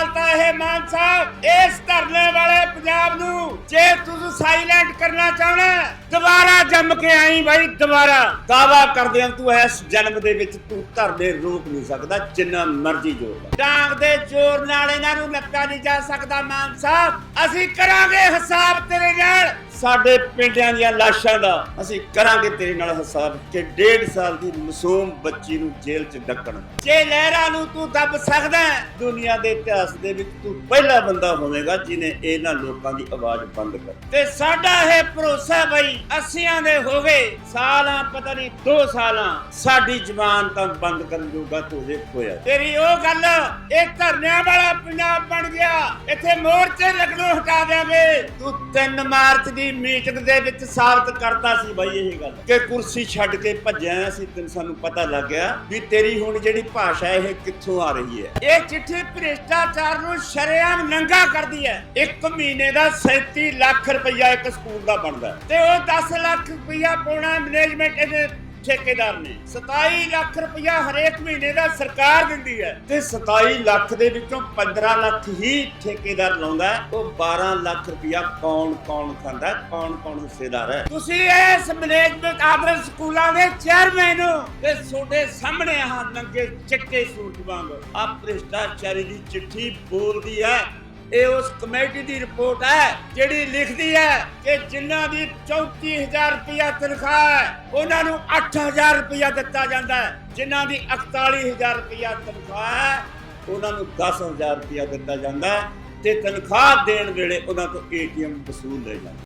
ਗੱਲ ਤਾਂ ਮਾਨ ਸਾਹਿਬ, ਇਸ ਧਰਨੇ ਵਾਲੇ ਪੰਜਾਬ ਨੂੰ ਜੇ ਤੁਸੀਂ ਸਾਇਲੈਂਟ ਕਰਨਾ ਚਾਹਣਾ ਦੁਬਾਰਾ ਜੰਮ ਕੇ ਆਈ ਬਾਈ ਦੁਬਾਰਾ। ਦਾਵਾ ਕਰਦੇ ਹਾਂ ਤੂੰ ਇਸ ਜਨਮ ਦੇ ਵਿੱਚ ਤੂੰ ਧਰਨੇ ਰੋਕ ਨਹੀਂ ਸਕਦਾ, ਜਿੰਨਾ ਮਰਜ਼ੀ ਜ਼ੋਰ ਲਾ। ਡਾਂਗ ਦੇ ਜ਼ੋਰ ਨਾਲ ਇਹਨਾਂ ਨੂੰ ਲੱਪਿਆ ਨਹੀਂ ਜਾ ਸਕਦਾ ਮਾਨ ਸਾਹਿਬ। ਅਸੀਂ ਕਰਾਂਗੇ ਹਿਸਾਬ ਤੇਰੇ ਨਾਲ। ਸਾਡੇ ਪਿੰਡਾਂ ਦੀਆਂ ਲਾਸ਼ਾਂ ਦਾ ਅਸੀਂ ਕਰਾਂਗੇ ਤੇਰੇ ਨਾਲ ਹਿਸਾਬ ਕਿ ਡੇਢ ਸਾਲ ਦੀ ਮਾਸੂਮ ਬੱਚੀ ਨੂੰ ਜੇਲ੍ਹ 'ਚ ਡੱਕਣ। ਜੇ ਲਹਿਰਾਂ ਨੂੰ ਤੂੰ ਦੱਬ ਸਕਦਾ, ਦੁਨੀਆ ਦੇ ਇਤਿਹਾਸ ਦੇ ਵਿੱਚ ਤੂੰ ਪਹਿਲਾ ਬੰਦਾ ਹੋਵੇਗਾ ਜਿਨੇ ਇਹਨਾਂ ਲੋਕਾਂ ਦੀ ਆਵਾਜ਼ ਬੰਦ ਕਰ ਤੇ ਸਾਡਾ ਇਹ ਭਰੋਸਾ ਬਈ, ਅੱਸੀਆਂ ਦੇ ਹੋ ਗਏ ਸਾਲਾਂ, ਪਤਾ ਨਹੀਂ 2 ਸਾਲਾਂ ਸਾਡੀ ਜ਼ਬਾਨ ਤਾਂ ਬੰਦ ਕਰਨ ਜੋਗਾ ਤੋਜੇ ਹੋਇਆ ਤੇਰੀ ਉਹ ਗੱਲ, ਇਹ ਧਰਨਿਆਂ ਵਾਲਾ ਪੰਜਾਬ ਬਣ ਗਿਆ। ਇੱਥੇ ਮੋਰਚੇ ਲੱਗਣੋਂ ਹਟਾ ਦੇਵੇ ਤੂੰ 3 ਮਾਰਚ ਦੀ ਮੀਟਿੰਗ ਦੇ ਵਿੱਚ ਸਾਬਤ ਕਰਤਾ ਸੀ ਬਾਈ ਇਹ ਗੱਲ। ਕਿ ਕੁਰਸੀ ਛੱਡ ਕੇ ਭੱਜਿਆ ਸੀ, ਤੈਨੂੰ ਸਾਨੂੰ ਪਤਾ ਲੱਗ ਗਿਆ ਵੀ ਤੇਰੀ ਹੁਣ ਜਿਹੜੀ ਭਾਸ਼ਾ ਇਹ ਕਿੱਥੋਂ ਆ ਰਹੀ ਹੈ। ਇਹ ਚਿੱਠੀ ਭ੍ਰਿਸ਼ਟਾਚਾਰ ਨੂੰ ਸ਼ਰੇਆਮ ਨੰਗਾ ਕਰਦੀ ਹੈ। ਇੱਕ ਮਹੀਨੇ ਦਾ 37 ਲੱਖ ਰੁਪਇਆ ਇੱਕ ਸਕੂਲ ਦਾ ਬਣਦਾ ਤੇ ਉਹ 10 ਲੱਖ ਰੁਪਇਆ ਪਾਉਣਾ ਮੈਨੇਜਮੈਂਟ ਇਹਦੇ ਠੇਕੇਦਾਰ ਨੇ। 27 ਲੱਖ ਰੁਪਇਆ ਹਰੇਕ ਮਹੀਨੇ ਦਾ ਸਰਕਾਰ ਦਿੰਦੀ ਹੈ। ਤੇ 27 ਲੱਖ ਦੇ ਵਿੱਚੋਂ 15 ਲੱਖ ਹੀ ਠੇਕੇਦਾਰ ਲਾਉਂਦਾ ਉਹ 12 ਲੱਖ ਰੁਪਇਆ ਕੌਣ ਕੌਣ ਖਾਂਦਾ ਕੌਣ ਕੌਣ ਹਿੱਸੇਦਾਰ ਹੈ। ਤੁਸੀਂ ਇਸ ਮੈਨੇਜਮੈਂਟ ਆਦਰਸ਼ ਸਕੂਲਾਂ ਦੇ ਚੇਅਰਮੈਨ ਹੋ ਤੇ ਤੁਹਾਡੇ ਸਾਹਮਣੇ ਆ ਨੰਗੇ ਚਿੱਟੇ ਸੂਟ ਵਾਂਗ ਆ ਭ੍ਰਿਸ਼ਟਾਚਾਰੀ ਦੀ ਚਿੱਠੀ ਬੋਲਦੀ ਹੈ। ਇਹ ਉਸ ਕਮੇਟੀ ਦੀ ਰਿਪੋਰਟ ਹੈ, ਜਿਹੜੀ ਲਿਖਦੀ ਹੈ ਕਿ ਜਿਨ੍ਹਾਂ ਦੀ 34000 ਰੁਪਇਆ ਤਨਖਾਹ ਹੈ, ਉਹਨਾਂ ਨੂੰ 8000 ਰੁਪਇਆ ਦਿੱਤਾ ਜਾਂਦਾ ਹੈ। ਜਿਨ੍ਹਾਂ ਦੀ 41000 ਰੁਪਇਆ ਤਨਖਾਹ ਹੈ, ਉਹਨਾਂ ਨੂੰ 10000 ਰੁਪਇਆ ਦਿੱਤਾ ਜਾਂਦਾ ਹੈ ਤੇ ਤਨਖਾਹ ਦੇਣ ਵੇਲੇ ਉਹਨਾਂ ਤੋਂ ਏਟੀਐਮ ਵਸੂਲ ਲੈ ਜਾਂਦਾ